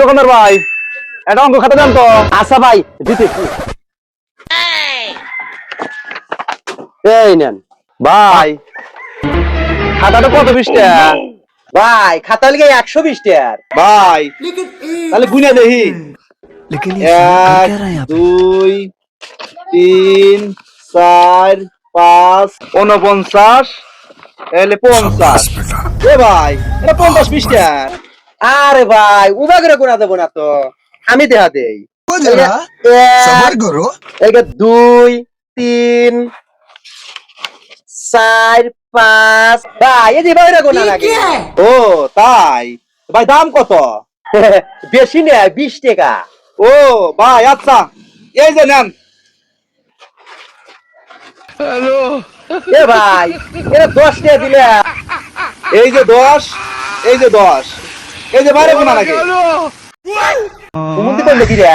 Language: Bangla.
দোকানদার ভাই এটা অঙ্ক খাতা দেন তো আচ্ছা ভাই দিতে এই নেন। ভাই। খাতাটা কত বিশ ভাই খাতা লিখে একশো বিশ টাকার ভাই তাহলে গুনে দেখি। এক দুই তিন চার পাঁচ উনপঞ্চাশ তাহলে পঞ্চাশ। এ ভাই এটা পঞ্চাশ বিশ টাকার আরে ভাই উবা করে গোনা দেবো না তো। আমি দেহা দেই। দুই তিন চার পাঁচ। ভাই এই ভাই বাইরে গোনা লাগে। ও তাই। ভাই দাম কত? বেশি নেয় বিশ টাকা। ও ভাই আচ্ছা। এই যে নেন। হ্যালো। এ ভাই এটা দশ টাকা দিলে। এই যে দশ এই যে দশ। এই যে বাইরে কোনা লাগে তুমি করলে কি রে